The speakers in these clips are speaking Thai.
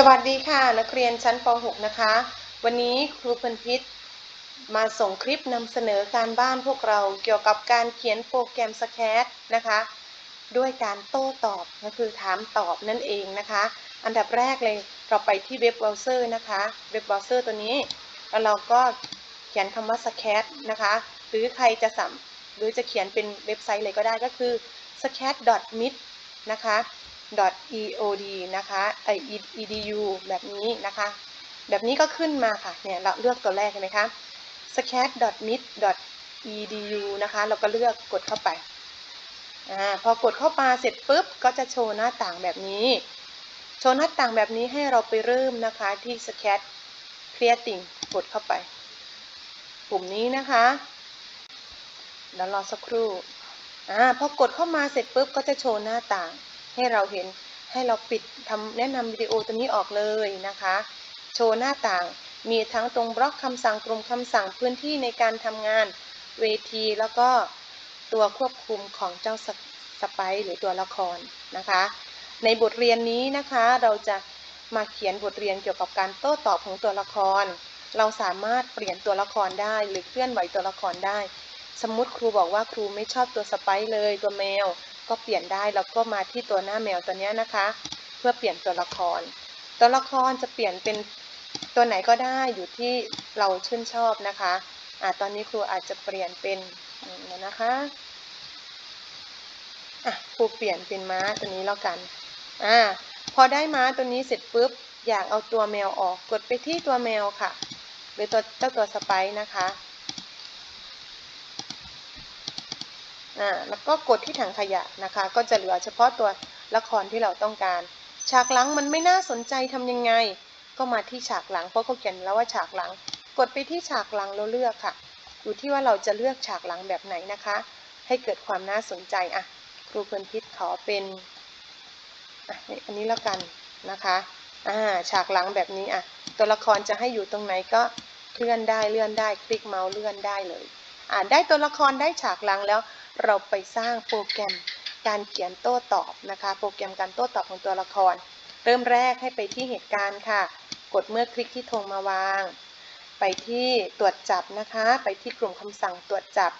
สวัสดีค่ะ นักเรียนชั้นป .6 นะคะ วันนี้ครูเพนพิษมาส่งคลิปนำเสนอการบ้านพวกเราเกี่ยวกับการเขียนโปรแกรมสแคตนะคะ ด้วยการโต้ตอบก็คือถามตอบนั่นเองนะคะ อันดับแรกเลยเราไปที่เว็บเบราว์เซอร์นะคะ เว็บเบราว์เซอร์ตัวนี้ แล้วเราก็เขียนคำว่าสแคตนะคะ หรือใครจะสัมหรือจะเขียนเป็นเว็บไซต์เลยก็ได้ก็คือ scat.mit นะคะ .eod นะคะไอ edu แบบนี้นะคะ แบบนี้ก็ขึ้นมาค่ะ เนี่ยเราเลือกตัวแรกเห็นไหมคะ scat.mit.edu นะคะ เราก็เลือกกดเข้าไปอ่าพอกดเข้ามาเสร็จปุ๊บ ก็จะโชว์หน้าต่างแบบนี้ โชว์หน้าต่างแบบนี้ให้เราไปเริ่มนะคะที่ scat creating กดเข้าไป ปุ่มนี้นะคะแล้วรอสักครู่อ่าพอกดเข้ามาเสร็จปุ๊บก็จะโชว์หน้าต่าง ให้เราเห็นให้เราปิดทำแนะนำวิดีโอตัวนี้ออกเลยนะคะ โชว์หน้าต่างมีทั้งตรงบล็อกคำสั่งกลุ่มคำสั่งพื้นที่ในการทำงานเวที แล้วก็ตัวควบคุมของเจ้าสสไปหรือตัวละครนะคะ ในบทเรียนนี้นะคะเราจะมาเขียนบทเรียนเกี่ยวกับการโต้ตอบของตัวละคร เราสามารถเปลี่ยนตัวละครได้หรือเคลื่อนไหวตัวละครได้ สมมติครูบอกว่าครูไม่ชอบตัวสไปเลยตัวแมว ก็เปลี่ยนได้แล้วก็มาที่ตัวหน้าแมวตัวนี้นะคะ เพื่อเปลี่ยนตัวละคร ตัวละครจะเปลี่ยนเป็นตัวไหนก็ได้อยู่ที่เราชื่นชอบนะคะอ่าตอนนี้ครูอาจจะเปลี่ยนเป็นนะคะอะครูเปลี่ยนเป็นม้าตัวนี้แล้วกันอ่าพอได้ม้าตัวนี้เสร็จปุ๊บอยากเอาตัวแมวออกกดไปที่ตัวแมวค่ะ หรือตัวเจ้าตัวสไปซ์นะคะอ่า แล้วก็กดที่ถังขยะนะคะ ก็จะเหลือเฉพาะตัวละครที่เราต้องการ ฉากหลังมันไม่น่าสนใจทำยังไง ก็มาที่ฉากหลังเพราะเขาเขียนแล้วว่าฉากหลัง กดไปที่ฉากหลังแล้วเลือกค่ะ อยู่ที่ว่าเราจะเลือกฉากหลังแบบไหนนะคะ ให้เกิดความน่าสนใจอะครูเพลินพิษขอเป็นอันนี้แล้วกันนะคะอ่าฉากหลังแบบนี้อะตัวละครจะให้อยู่ตรงไหนก็เคลื่อนได้เลื่อนได้คลิกเมาส์เลื่อนได้เลยอ่าได้ตัวละครได้ฉากหลังแล้ว เราไปสร้างโปรแกรมการเขียนโต้ตอบนะคะ โปรแกรมการโต้ตอบของตัวละคร เริ่มแรกให้ไปที่เหตุการณ์ค่ะ กดเมื่อคลิกที่ธงมาวาง ไปที่ตรวจจับนะคะ ไปที่กลุ่มคำสั่งตรวจจับ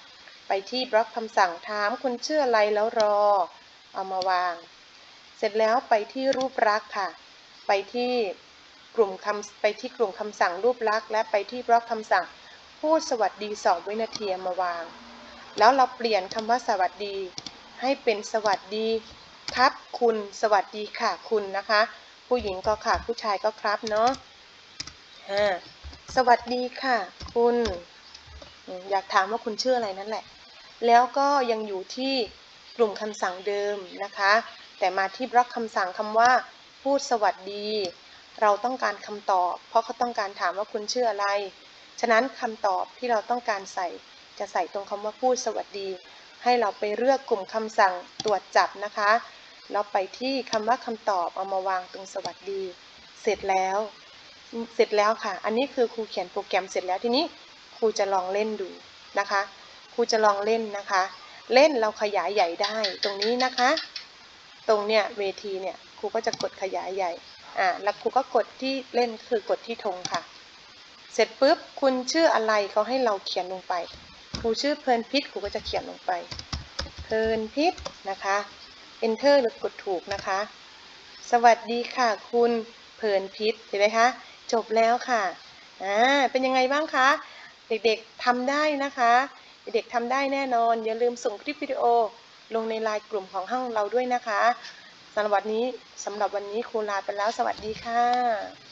ไปที่บล็อกคำสั่งถามคุณชื่ออะไรแล้วรอ เอามาวาง เสร็จแล้วไปที่รูปลักษ์ค่ะ ไปที่กลุ่มคำไปที่กลุ่มคำสั่งรูปลักษ์และไปที่บล็อกคำสั่งพูดสวัสดีสองวินาทีมาวาง แล้วเราเปลี่ยนคำว่าสวัสดี ให้เป็นสวัสดีครับคุณสวัสดีค่ะคุณนะคะ ผู้หญิงก็ค่ะผู้ชายก็ครับเนาะสวัสดีค่ะ คุณอืมอยากถามว่าคุณชื่ออะไรนั่นแหละ แล้วก็ยังอยู่ที่กลุ่มคำสั่งเดิมนะคะ แต่มาที่บล็อกคำสั่งคำว่า พูดสวัสดี เราต้องการคำตอบ เพราะเขาต้องการถามว่าคุณชื่ออะไร ฉะนั้นคำตอบที่เราต้องการใส่ จะใส่ตรงคำว่าพูดสวัสดี ให้เราไปเลือกกลุ่มคำสั่งตรวจจับนะคะแล้วไปที่คำว่าคำตอบเอามาวางตรงสวัสดี เสร็จแล้ว เสร็จแล้วค่ะ อันนี้คือครูเขียนโปรแกรมเสร็จแล้วทีนี้ครูจะลองเล่นดูนะคะครูจะลองเล่นนะคะ เล่นเราขยายใหญ่ได้ตรงนี้นะคะ ตรงเนี้ยเวทีเนี่ยครูก็จะกดขยายใหญ่อ่าแล้วครูก็กดที่เล่นคือกดที่ธงค่ะ เสร็จปุ๊บคุณชื่ออะไรเขาให้เราเขียนลงไป ครูชื่อเพลินพิษครูก็จะเขียนลงไป เพลินพิษนะคะ enter หรือกดถูกนะคะ สวัสดีค่ะ คุณเพลินพิษเห็นไหมคะ จบแล้วค่ะอ่าเป็นยังไงบ้างคะ เด็กๆทำได้นะคะ เด็กๆทำได้แน่นอน อย่าลืมส่งคลิปวิดีโอลงในไลน์กลุ่มของห้องเราด้วยนะคะสำหรับวันนี้สำหรับวันนี้ครูลาไปแล้ว สวัสดีค่ะ